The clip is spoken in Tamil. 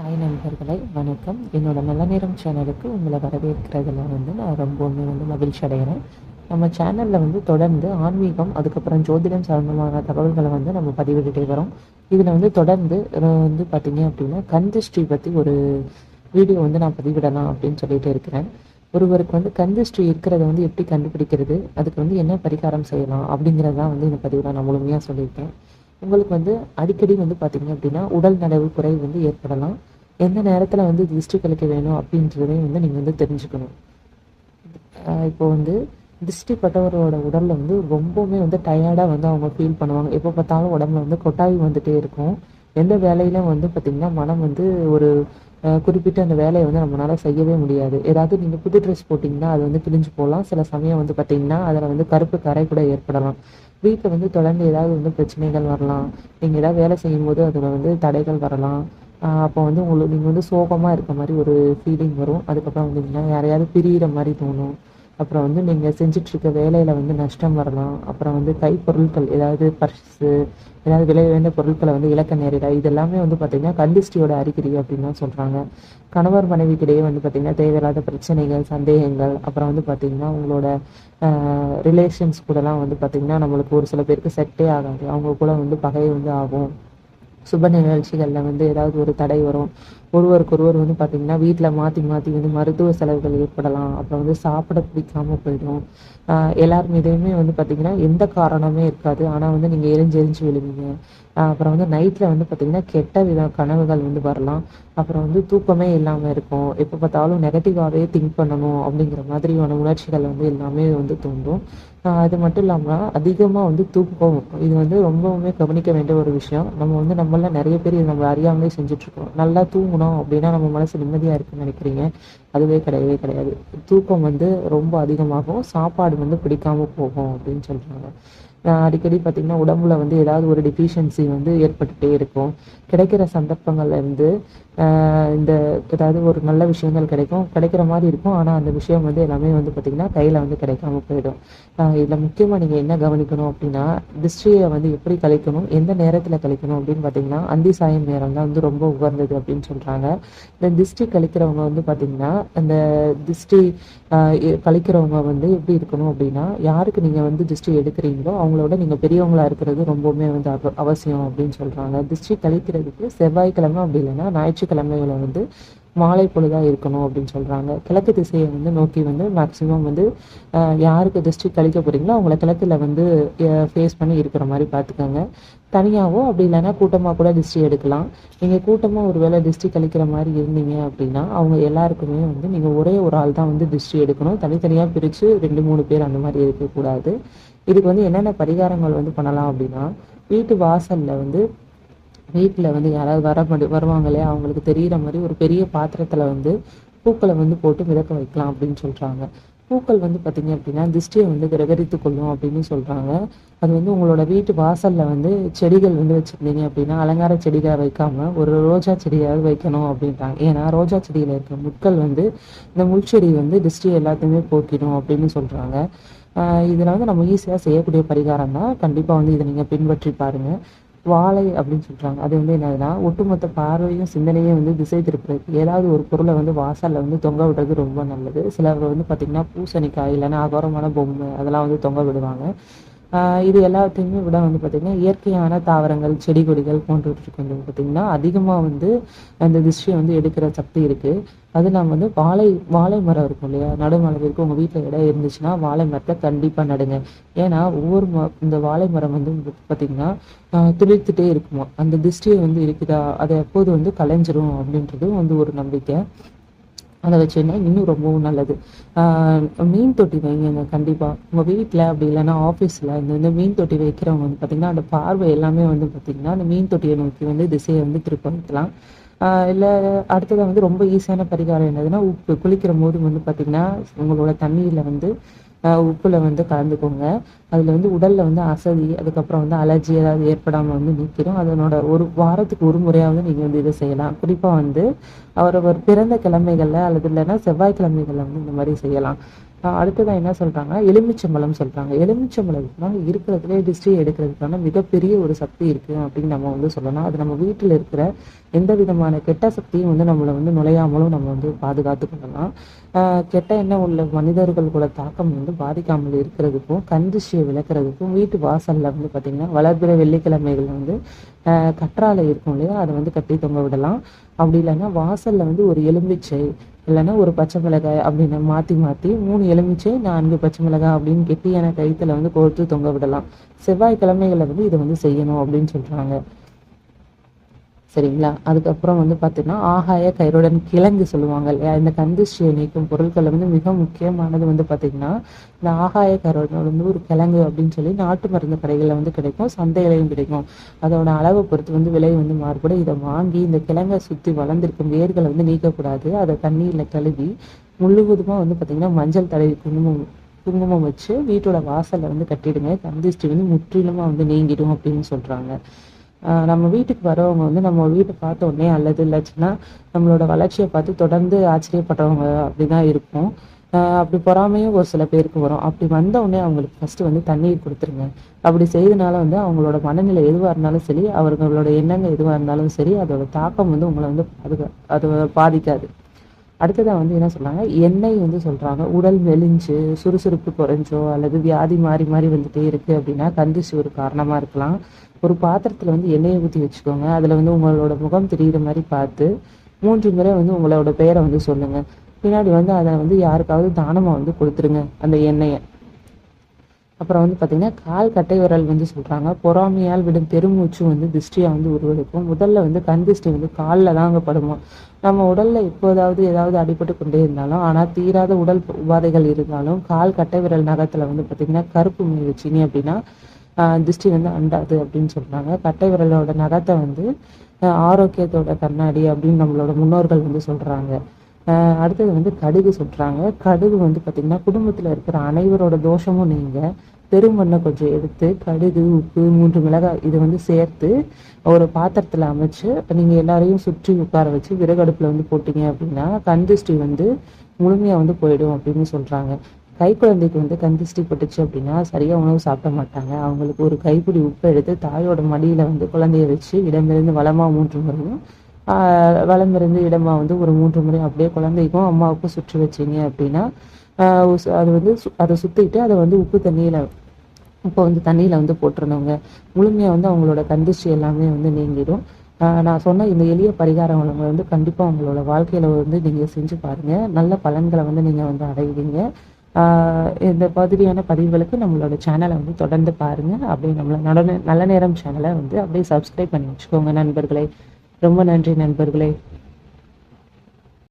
ஹாய் நண்பர்களே வணக்கம். என்னோட நல்ல நேரம் சேனலுக்கு உங்களை வரவேற்கிறதுல வந்து நான் ரொம்பவுமே வந்து மகிழ்ச்சி அடைகிறேன். நம்ம சேனலில் வந்து தொடர்ந்து ஆன்மீகம் அதுக்கப்புறம் ஜோதிடம் சம்பந்தமான தகவல்களை வந்து நம்ம பதிவிட்டுட்டே வரோம். இதில் வந்து தொடர்ந்து வந்து பார்த்தீங்க அப்படின்னா கந்திஷ்டி பற்றி ஒரு வீடியோ வந்து நான் பதிவிடலாம் அப்படின்னு சொல்லிட்டு இருக்கிறேன். ஒருவருக்கு வந்து கந்திஷ்டி இருக்கிறத வந்து எப்படி கண்டுபிடிக்கிறது அதுக்கு வந்து என்ன பரிகாரம் செய்யலாம் அப்படிங்கிறதான் வந்து இந்த பதிவில் நான் முழுமையாக சொல்லியிருக்கேன். உங்களுக்கு வந்து அடிக்கடி வந்து பார்த்தீங்க அப்படின்னா உடல் நலவு குறை வந்து ஏற்படலாம். எந்த நேரத்தில் வந்து திருஷ்டி கழிக்க வேணும் அப்படின்றதையும் வந்து நீங்கள் வந்து தெரிஞ்சுக்கணும். இப்போ வந்து திருஷ்டி பட்டவரோட உடலில் வந்து ரொம்பவுமே வந்து டயர்டாக வந்து அவங்க ஃபீல் பண்ணுவாங்க. எப்போ பார்த்தாலும் உடம்புல வந்து கொட்டாவி வந்துகிட்டே இருக்கும். எந்த வேலையிலும் வந்து பார்த்திங்கன்னா மனம் வந்து ஒரு குறிப்பிட்ட அந்த வேலையை வந்து நம்மளால செய்யவே முடியாது. ஏதாவது நீங்கள் புது ட்ரெஸ் போட்டிங்கன்னா அது வந்து கிழிஞ்சு போகலாம் சில சமயம் வந்து பார்த்திங்கன்னா அதில் வந்து கருப்பு கரை கூட ஏற்படலாம். வீட்டில் வந்து தொடர்ந்து ஏதாவது வந்து பிரச்சனைகள் வரலாம். நீங்கள் ஏதாவது வேலை செய்யும்போது அதில் வந்து தடைகள் வரலாம். அப்போ வந்து உங்களுக்கு நீங்கள் வந்து சோகமாக இருக்க மாதிரி ஒரு ஃபீலிங் வரும். அதுக்கப்புறம் வந்து நீங்கள் யாரையாவது பிரியிற மாதிரி தோணும். அப்புறம் வந்து நீங்கள் செஞ்சிட்ருக்க வேலையில் வந்து நஷ்டம் வரலாம். அப்புறம் வந்து கைப்பொருட்கள் ஏதாவது பர்ஸு ஏதாவது விலை உயர்ந்த பொருட்களை வந்து இலக்க நேரிடா. இதெல்லாமே வந்து பார்த்திங்கன்னா கண்டிஸ்டியோட அறிகுறி அப்படின்னு தான் சொல்கிறாங்க கணவர் மனைவிக்கிடையே வந்து பார்த்திங்கன்னா தேவையில்லாத பிரச்சனைகள் சந்தேகங்கள் அப்புறம் வந்து பார்த்திங்கன்னா உங்களோட ரிலேஷன்ஸ் கூடலாம் வந்து பார்த்திங்கன்னா நம்மளுக்கு ஒரு சில பேருக்கு செட்டே ஆகாது. அவங்க கூட வந்து பகை வந்து ஆகும். சுப நிகழ்ச்சிகளில் வந்து ஏதாவது ஒரு தடை வரும். ஒருவருக்கொருவர் வந்து பார்த்திங்கன்னா வீட்டில் மாற்றி மாற்றி வந்து மருத்துவ செலவுகள் ஏற்படலாம். அப்புறம் வந்து சாப்பிட பிடிக்காமல் போயிடும். எல்லார் மீதையுமே வந்து பார்த்திங்கன்னா எந்த காரணமே இருக்காது. ஆனால் வந்து நீங்கள் எரிஞ்சு எரிஞ்சு விழுவீங்க. அப்புறம் வந்து நைட்டில் வந்து பார்த்திங்கன்னா கெட்ட வித கனவுகள் வந்து வரலாம். அப்புறம் வந்து தூக்கமே இல்லாமல் இருக்கும். எப்போ பார்த்தாலும் நெகட்டிவாகவே திங்க் பண்ணணும் அப்படிங்கிற மாதிரியான உணர்ச்சிகள் வந்து எல்லாமே வந்து தோன்றும் அது மட்டும் இல்லாமல் அதிகமாக வந்து தூக்கம். இது வந்து ரொம்பவுமே கவனிக்க வேண்டிய ஒரு விஷயம். நம்ம வந்து நம்மள நிறைய பேர் இது நம்ம அறியாமலே செஞ்சுட்ருக்கோம் நல்லா தூங்கணும். அப்படின்னா நம்ம மனசு நிம்மதியாக இருக்குன்னு நினைக்கிறீங்க. அதுவே கிடையவே கிடையாது. தூக்கம் வந்து ரொம்ப அதிகமாகும். சாப்பாடு வந்து பிடிக்காம போகும் அப்படின்னு சொல்கிறாங்க அடிக்கடி பார்த்திங்கன்னா உடம்புல வந்து ஏதாவது ஒரு டிஃபிஷியன்சி வந்து ஏற்பட்டுட்டே இருக்கும். கிடைக்கிற சந்தர்ப்பங்கள்லேருந்து இந்த ஏதாவது ஒரு நல்ல விஷயங்கள் கிடைக்கும். கிடைக்கிற மாதிரி இருக்கும். ஆனால் அந்த விஷயம் வந்து எல்லாமே வந்து பார்த்திங்கன்னா கையில் வந்து கிடைக்காம போயிடும். இதில் முக்கியமாக நீங்கள் என்ன கவனிக்கணும் அப்படின்னா திருஷ்டியை வந்து எப்படி கழிக்கணும் எந்த நேரத்தில் கழிக்கணும் அப்படின்னு பார்த்தீங்கன்னா அந்தி சாயம் நேரம் தான் வந்து ரொம்ப உகந்தது அப்படின்னு சொல்கிறாங்க இந்த திருஷ்டி கழிக்கிறவங்க வந்து பார்த்திங்கன்னா அந்த திஷ்டி கழிக்கிறவங்க வந்து எப்படி இருக்கணும் அப்படின்னா யாருக்கு நீங்கள் வந்து திருஷ்டி எடுக்கிறீங்களோ அவங்களோட நீங்கள் பெரியவங்களா இருக்கிறது ரொம்பவுமே வந்து அவ- அவசியம் அப்படின்னு சொல்கிறாங்க திருஷ்டி கழிக்கிறதுக்கு செவ்வாய்க்கிழமை அப்படி இல்லைன்னா ஞாயிற்றுக்கிழமைகளை வந்து மாலை பொழுதாக இருக்கணும் அப்படின்னு சொல்கிறாங்க கிழக்கு திசையை வந்து நோக்கி வந்து மேக்ஸிமம் வந்து யாருக்கு திருஷ்டி கழிக்க போகிறீங்களோ அவங்கள கிழக்குல வந்து ஃபேஸ் பண்ணி இருக்கிற மாதிரி பார்த்துக்கோங்க. தனியாகவோ அப்படி இல்லைன்னா கூட்டமாக கூட திருஷ்டி எடுக்கலாம். நீங்கள் கூட்டமாக ஒரு வேளை திருஷ்டி கழிக்கிற மாதிரி இருந்தீங்க அப்படின்னா அவங்க எல்லாருக்குமே வந்து நீங்கள் ஒரே ஒரு ஆள் தான் வந்து திருஷ்டி எடுக்கணும். தனித்தனியாக பிரித்து ரெண்டு மூணு பேர் அந்த மாதிரி இருக்கக்கூடாது. இதுக்கு வந்து என்னென்ன பரிகாரங்கள் வந்து பண்ணலாம் அப்படின்னா வீட்டு வாசலில் வந்து வீட்டில் வந்து யாராவது வர வருவாங்களே வருவாங்க இல்லையா அவங்களுக்கு தெரிகிற மாதிரி ஒரு பெரிய பாத்திரத்தில் வந்து பூக்களை வந்து போட்டு மிதக்க வைக்கலாம் அப்படின்னு சொல்கிறாங்க பூக்கள் வந்து பார்த்தீங்க அப்படின்னா திருஷ்டியை வந்து கிரகரித்து கொள்ளும் அப்படின்னு சொல்கிறாங்க அது வந்து உங்களோட வீட்டு வாசலில் வந்து செடிகள் வந்து வச்சுருந்தீங்க அப்படின்னா அலங்கார செடிகளை வைக்காமல் ஒரு ரோஜா செடியாவது வைக்கணும் அப்படின்றாங்க. ஏன்னா ரோஜா செடியில் இருக்க முட்கள் வந்து இந்த முள்செடி வந்து திருஷ்டி எல்லாத்தையுமே போக்கிடும் அப்படின்னு சொல்கிறாங்க இதில் வந்து நம்ம ஈஸியாக செய்யக்கூடிய பரிகாரம் தான் கண்டிப்பாக வந்து இதை நீங்கள் பின்பற்றி பாருங்கள் வாழை அப்படின்னு சொல்றாங்க. அது வந்து என்னதுன்னா ஒட்டுமொத்த பார்வையும் சிந்தனையும் வந்து திசை திருப்புறது. ஏதாவது ஒரு பொருளை வந்து வாசல்ல வந்து தொங்க விடுறது ரொம்ப நல்லது. சிலர் வந்து பாத்தீங்கன்னா பூசணிக்காய் இல்லைன்னா அகோரமான பொம்மை அதெல்லாம் வந்து தொங்க விடுவாங்க. இது எல்லாத்தையுமே விட வந்து பார்த்திங்கன்னா இயற்கையான தாவரங்கள் செடி கொடிகள் போன்றவற்றுக்கு வந்து பார்த்திங்கன்னா அதிகமாக வந்து அந்த திருஷ்டியை வந்து எடுக்கிற சக்தி இருக்குது அது நம்ம வந்து வாழை வாழை மரம் இருக்கும் இல்லையா? நடுமளவிற்கு உங்கள் வீட்டில் இடம் இருந்துச்சுன்னா வாழை மரத்தை கண்டிப்பாக நடுங்க. ஏன்னா ஒவ்வொரு ம இந்த வாழை மரம் வந்து பார்த்தீங்கன்னா துளிர்த்துட்டே இருக்குமா? அந்த திருஷ்டியை வந்து இருக்குதா? அதை எப்போது வந்து கலைஞ்சிரும் அப்படின்றதும் வந்து ஒரு நம்பிக்கை. அதை வச்சுன்னா இன்னும் ரொம்பவும் நல்லது. மீன் தொட்டி வைங்க கண்டிப்பாக உங்கள் வீட்டில் அப்படி இல்லைன்னா ஆஃபீஸில் இந்த இந்த மீன் தொட்டி வைக்கிறவங்க வந்து பார்த்திங்கன்னா அந்த பார்வை எல்லாமே வந்து பார்த்திங்கன்னா அந்த மீன் தொட்டியை நோக்கி வந்து திசையை வந்து திருப்ப வைக்கலாம் இல்லை அடுத்தது வந்து ரொம்ப ஈஸியான பரிகாரம் என்னதுன்னா உப்பு. குளிக்கிற போது வந்து பார்த்திங்கன்னா உங்களோட தண்ணியில் வந்து உப்பில் உப்புல வந்து கலந்துக்கோங்க. அதில் வந்து உடலில் வந்து அசதி அதுக்கப்புறம் வந்து அலர்ஜி ஏதாவது ஏற்படாமல் வந்து நீக்கிடும் அதனோட ஒரு வாரத்துக்கு ஒரு முறையாவது நீங்கள் வந்து இதை செய்யலாம். குறிப்பாக வந்து அவரவர் பிறந்த கிழமைகளில் அல்லது இல்லைன்னா செவ்வாய்க்கிழமைகளில் வந்து இந்த மாதிரி செய்யலாம். அடுத்ததான் என்ன சொல்றாங்க எலுமிச்சம்பழம் சொல்கிறாங்க எலுமிச்சம்பழம்னா இருக்கிறதுலே டிஸ்ட்ரி எடுக்கிறதுக்கான மிகப்பெரிய ஒரு சக்தி இருக்கு அப்படின்னு நம்ம வந்து சொல்லலாம். அது நம்ம வீட்டில் இருக்கிற எந்த விதமான கெட்ட சக்தியும் வந்து நம்மளை வந்து நுழையாமலும் நம்ம வந்து பாதுகாத்து கொள்ளலாம். கெட்ட எண்ணம் உள்ள மனிதர்களோட தாக்கம் வந்து பாதிக்காமல் இருக்கிறதுக்கும் கண் திருஷ்டியை விளக்குறதுக்கும் வீட்டு வாசல்ல வந்து பாத்தீங்கன்னா வளர்பிற வெள்ளிக்கிழமைகள் வந்து ஆஹ் கற்றாழை இருக்கும் இல்லையா? அதை வந்து கட்டி தொங்க விடலாம். அப்படி இல்லைன்னா வாசல்ல வந்து ஒரு எலும்பிச்சை இல்லைன்னா ஒரு பச்சை மிளகாய் அப்படின்னு மாற்றி மாற்றி மூணு எலுமிச்சை நான்கு பச்சை மிளகாய் அப்படின்னு கெட்டியான கயிற்றுல வந்து கோர்த்து தொங்க விடலாம். செவ்வாய்க்கிழமைகளில் வந்து இதை வந்து செய்யணும் அப்படின்னு சொல்கிறாங்க சரிங்களா? அதுக்கப்புறம் வந்து பார்த்தீங்கன்னா ஆகாய கயிறுடன் கிழங்கு சொல்லுவாங்க இல்லையா? இந்த கந்திஷ்டியை நீக்கும் பொருட்களை வந்து மிக முக்கியமானது வந்து பார்த்தீங்கன்னா இந்த ஆகாய கயிறுடன் வந்து ஒரு கிழங்கு அப்படின்னு சொல்லி நாட்டு மருந்து கடைகளில் வந்து கிடைக்கும் சந்தையிலையும் கிடைக்கும். அதோட அளவை பொறுத்து வந்து விலை வந்து மாறுபடும். இதை வாங்கி இந்த கிழங்கை சுற்றி வளர்ந்துருக்கும் வேர்களை வந்து நீக்கக்கூடாது. அதை தண்ணீரில் கழுவி முழுவதுமாக வந்து பார்த்தீங்கன்னா மஞ்சள் தடவி குங்குமம் குங்குமம் வச்சு வீட்டோட வாசலில் வந்து கட்டிடுங்க. கந்திஷ்டி வந்து முற்றிலுமாக வந்து நீங்கிடும் அப்படின்னு சொல்கிறாங்க நம்ம வீட்டுக்கு வரவங்க வந்து நம்ம வீட்டை பார்த்த உடனே அல்லது இல்லைச்சுன்னா நம்மளோட வளர்ச்சியை பார்த்து தொடர்ந்து ஆச்சரியப்படுறவங்க அப்படிதான் இருக்கும். அப்படி பொறாமையும் ஒரு சில பேருக்கு வரும். அப்படி வந்த உடனே அவங்களுக்கு ஃபர்ஸ்ட் வந்து தண்ணீர் கொடுத்துருங்க. அப்படி செய்தனால வந்து அவங்களோட மனநிலை எதுவாக இருந்தாலும் சரி அவர்களோட எண்ணங்கள் எதுவாக இருந்தாலும் சரி அதோட தாக்கம் வந்து உங்களை வந்து பாதுகா அது பாதிக்காது. அடுத்ததா வந்து என்ன சொல்றாங்க? எண்ணெய் வந்து சொல்றாங்க. உடல் மெலிஞ்சு சுறுசுறுப்பு குறைஞ்சோ அல்லது வியாதி மாறி மாறி வந்துட்டே இருக்கு அப்படின்னா கந்திச்சு ஒரு காரணமா இருக்கலாம். ஒரு பாத்திரத்துல வந்து எண்ணெயை ஊற்றி வச்சுக்கோங்க. அதுல வந்து உங்களோட முகம் தெரிகிற மாதிரி பார்த்து மூன்று முறை வந்து உங்களோட பெயரை வந்து சொல்லுங்க. பின்னாடி வந்து அதை வந்து யாருக்காவது தானமா வந்து கொடுத்துருங்க அந்த எண்ணெயை. அப்புறம் வந்து பார்த்தீங்கன்னா கால் கட்டை விரல் வந்து சொல்கிறாங்க பொறாமையால் விடும் பெருமூச்சு வந்து திருஷ்டியாக வந்து உருவெடுக்கும். முதல்ல வந்து கண் திருஷ்டி வந்து காலில் தாங்க படுமா. நம்ம உடலில் எப்போதாவது ஏதாவது அடிபட்டு கொண்டே இருந்தாலும் ஆனால் தீராத உடல் உபாதைகள் இருந்தாலும் கால் கட்டை விரல் நகத்தில் வந்து பார்த்தீங்கன்னா கருப்பு மை வச்சிங்க அப்படின்னா திருஷ்டி வந்து அண்டாது அப்படின்னு சொல்கிறாங்க கட்டை விரலோட நகத்தை வந்து ஆரோக்கியத்தோட கண்ணாடி அப்படின்னு நம்மளோட முன்னோர்கள் வந்து சொல்கிறாங்க அடுத்தது வந்து கடுகு சொல்கிறாங்க கடுகு வந்து பார்த்திங்கன்னா குடும்பத்தில் இருக்கிற அனைவரோட தோஷமும் நீங்கள் பெருமண்ணை கொஞ்சம் எடுத்து கடுகு உப்பு மூன்று மிளகாய் இது வந்து சேர்த்து ஒரு பாத்திரத்தில் அமைச்சு நீங்கள் எல்லாரையும் சுற்றி உட்கார வச்சு விறகடுப்பில் வந்து போட்டீங்க அப்படின்னா கந்திஷ்டி வந்து முழுமையாக வந்து போயிடும் அப்படின்னு சொல்கிறாங்க கை குழந்தைக்கு வந்து கந்திஷ்டி பட்டுச்சு அப்படின்னா சரியா உணவு சாப்பிட மாட்டாங்க. அவங்களுக்கு ஒரு கைப்பிடி உப்பு எடுத்து தாயோட மடியில வந்து குழந்தைய வச்சு இடமிருந்து வளமா மூன்று முறையும் வளமிருந்து வலமிருந்து இடமா வந்து ஒரு மூன்று முறை அப்படியே குழந்தைக்கும் அம்மாவுக்கும் சுற்றி வச்சீங்க அப்படின்னா ஆஹ் அது வந்து சு- அதை சுத்திட்டு அதை வந்து உப்பு தண்ணியில உப்பை வந்து தண்ணியில வந்து போட்டுருந்தவங்க முழுமையா வந்து அவங்களோட கந்திஷ்டி எல்லாமே வந்து நீங்கிடும். ஆஹ் நான் சொன்ன இந்த எளிய பரிகாரங்களை வந்து கண்டிப்பா உங்களோட வாழ்க்கையில வந்து நீங்க செஞ்சு பாருங்க. நல்ல பலன்களை வந்து நீங்க வந்து அடைவீங்க. இந்த மாதிரியான பதிவுகளுக்கு நம்மளோட சேனலை வந்து தொடர்ந்து பாருங்க. அப்படியே நம்மளை நட நல்ல நேரம் சேனலை வந்து அப்படியே சப்ஸ்கிரைப் பண்ணி வச்சுக்கோங்க நண்பர்களே. ரொம்ப நன்றி நண்பர்களே.